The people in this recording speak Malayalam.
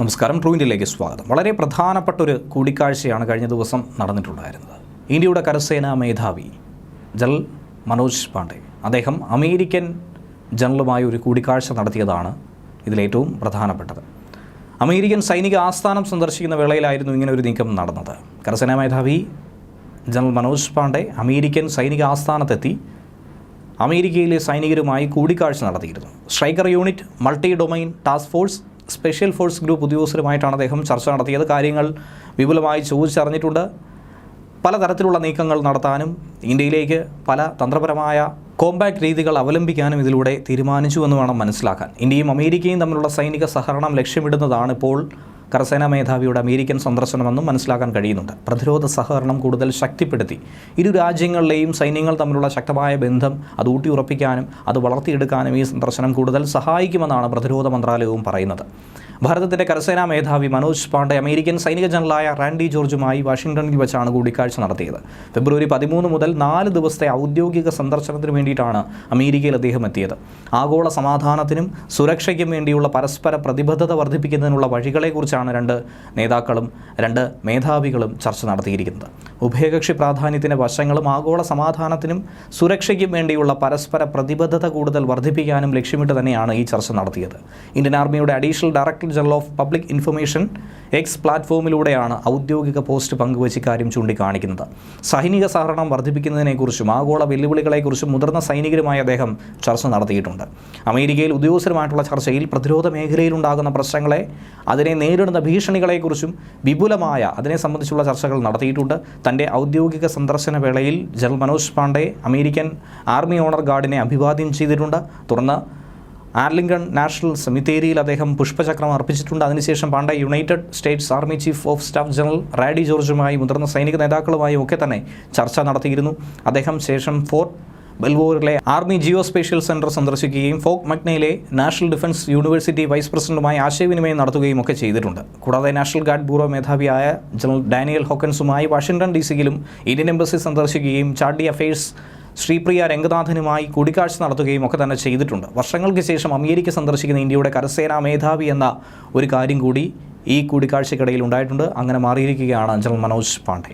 നമസ്കാരം. ട്രൂ ഇന്ത്യയിലേക്ക് സ്വാഗതം. വളരെ പ്രധാനപ്പെട്ട ഒരു കൂടിക്കാഴ്ചയാണ് കഴിഞ്ഞ ദിവസം നടന്നിട്ടുണ്ടായിരുന്നത്. ഇന്ത്യയുടെ കരസേനാ മേധാവി ജനറൽ മനോജ് പാണ്ഡെ. അദ്ദേഹം അമേരിക്കൻ ജനറലുമായി ഒരു കൂടിക്കാഴ്ച നടത്തിയതാണ് ഇതിലേറ്റവും പ്രധാനപ്പെട്ടത്. അമേരിക്കൻ സൈനിക ആസ്ഥാനം സന്ദർശിക്കുന്ന വേളയിലായിരുന്നു ഇങ്ങനെ ഒരു നീക്കം നടന്നത്. കരസേനാ മേധാവി ജനറൽ മനോജ് പാണ്ഡെ അമേരിക്കൻ സൈനിക ആസ്ഥാനത്തെത്തി അമേരിക്കയിലെ സൈനികരുമായി കൂടിക്കാഴ്ച നടത്തിയിരുന്നു. Striker unit multi domain task force special force group ഉദ്യോഗസ്ഥരുമായിട്ടാണ് അദ്ദേഹം ചർച്ച നടത്തിയത്. കാര്യങ്ങൾ വിപുലമായി ചോദിച്ചറിഞ്ഞിട്ടുണ്ട്. പലതരത്തിലുള്ള നീക്കങ്ങൾ നടത്താനും ഇന്ത്യയിലേക്ക് പല തന്ത്രപരമായ കോമ്പാക്ട് രീതികൾ അവലംബിക്കാനും ഇതിലൂടെ തീരുമാനിച്ചു എന്ന് വേണം മനസ്സിലാക്കാൻ. ഇന്ത്യയും അമേരിക്കയും തമ്മിലുള്ള സൈനിക സഹകരണം ലക്ഷ്യമിടുന്നതാണ് ഇപ്പോൾ കരസേനാ മേധാവിയുടെ അമേരിക്കൻ സന്ദർശനമെന്നും മനസ്സിലാക്കാൻ കഴിയുന്നുണ്ട്. പ്രതിരോധ സഹകരണം കൂടുതൽ ശക്തിപ്പെടുത്തി. ഇരു രാജ്യങ്ങളിലെയും സൈന്യങ്ങൾ തമ്മിലുള്ള ശക്തമായ ബന്ധം അത് ഊട്ടിയുറപ്പിക്കാനും അത് വളർത്തിയെടുക്കാനും ഈ സന്ദർശനം കൂടുതൽ സഹായിക്കുമെന്നാണ് പ്രതിരോധ മന്ത്രാലയവും പറയുന്നത്. ഭാരതത്തിന്റെ കരസേനാ മേധാവി മനോജ് പാണ്ഡെ അമേരിക്കൻ സൈനിക ജനറലായ റാൻഡി ജോർജുമായി വാഷിംഗ്ടണിൽ വെച്ചാണ് കൂടിക്കാഴ്ച നടത്തിയത്. ഫെബ്രുവരി പതിമൂന്ന് മുതൽ നാല് ദിവസത്തെ ഔദ്യോഗിക സന്ദർശനത്തിന് വേണ്ടിയിട്ടാണ് അമേരിക്കയിൽ അദ്ദേഹം എത്തിയത്. ആഗോള സമാധാനത്തിനും സുരക്ഷയ്ക്കും വേണ്ടിയുള്ള പരസ്പര പ്രതിബദ്ധത വർദ്ധിപ്പിക്കുന്നതിനുള്ള വഴികളെക്കുറിച്ചാണ് രണ്ട് നേതാക്കളും രണ്ട് മേധാവികളും ചർച്ച നടത്തിയിരിക്കുന്നത്. ഉഭയകക്ഷി പ്രാധാന്യത്തിന്റെ വശങ്ങളും ആഗോള സമാധാനത്തിനും സുരക്ഷയ്ക്കും വേണ്ടിയുള്ള പരസ്പര പ്രതിബദ്ധത കൂടുതൽ വർദ്ധിപ്പിക്കാനും ലക്ഷ്യമിട്ട് തന്നെയാണ് ഈ ചർച്ച നടത്തിയത്. ഇന്ത്യൻ ആർമിയുടെ additional director general of public information X പ്ലാറ്റ്ഫോമിലൂടെയാണ് ഔദ്യോഗിക പോസ്റ്റ് പങ്കുവച്ച് ഇക്കാര്യം ചൂണ്ടിക്കാണിക്കുന്നത്. സൈനിക സഹകരണം വർദ്ധിപ്പിക്കുന്നതിനെക്കുറിച്ചും ആഗോള വെല്ലുവിളികളെക്കുറിച്ചും മുതിർന്ന സൈനികരുമായി അദ്ദേഹം ചർച്ച നടത്തിയിട്ടുണ്ട്. അമേരിക്കയിൽ ഉദ്യോഗസ്ഥരുമായിട്ടുള്ള ചർച്ചയിൽ പ്രതിരോധ മേഖലയിലുണ്ടാകുന്ന പ്രശ്നങ്ങളെ അതിനെ നേരിടുന്ന ഭീഷണികളെക്കുറിച്ചും വിപുലമായ അതിനെ സംബന്ധിച്ചുള്ള ചർച്ചകൾ നടത്തിയിട്ടുണ്ട്. തന്റെ ഔദ്യോഗിക സന്ദർശന വേളയിൽ general Manoj Pande American army honour ഗാർഡിനെ അഭിവാദ്യം ചെയ്തിട്ടുണ്ട്. തുടർന്ന് ആർലിംഗൺ നാഷണൽ സെമിത്തേരിയിൽ അദ്ദേഹം പുഷ്പചക്രം അർപ്പിച്ചിട്ടുണ്ട്. അതിനുശേഷം Pande United States army chief of staff general Randy ജോർജുമായി മുതിർന്ന സൈനിക നേതാക്കളുമായും ഒക്കെ തന്നെ ചർച്ച നടത്തിയിരുന്നു. അദ്ദേഹം ശേഷം ഫോർട്ട് ബെൽവോറിലെ ആർമി ജിയോ സ്പേഷ്യൽ സെന്റർ സന്ദർശിക്കുകയും ഫോക് മക്നയിലെ നാഷണൽ ഡിഫൻസ് യൂണിവേഴ്സിറ്റി വൈസ് പ്രസിഡന്റുമായി ആശയവിനിമയം നടത്തുകയും ഒക്കെ ചെയ്തിട്ടുണ്ട്. കൂടാതെ നാഷണൽ ഗാർഡ് ബ്യൂറോ മേധാവിയായ ജനറൽ ഡാനിയൽ ഹോക്കൻസുമായി വാഷിംഗ്ടൺ ഡി സിയിലും ഇന്ത്യൻ എംബസി സന്ദർശിക്കുകയും ചാർഡി അഫയേഴ്സ് ശ്രീപ്രിയ രംഗനാഥനുമായി കൂടിക്കാഴ്ച നടത്തുകയും ഒക്കെ തന്നെ ചെയ്തിട്ടുണ്ട്. വർഷങ്ങൾക്ക് ശേഷം അമേരിക്ക സന്ദർശിക്കുന്ന ഇന്ത്യയുടെ കരസേനാ മേധാവി എന്ന ഒരു കാര്യം കൂടി ഈ കൂടിക്കാഴ്ചക്കിടയിൽ ഉണ്ടായിട്ടുണ്ട്. അങ്ങനെ മാറിയിരിക്കുകയാണ് ജനറൽ മനോജ് പാണ്ഡെ.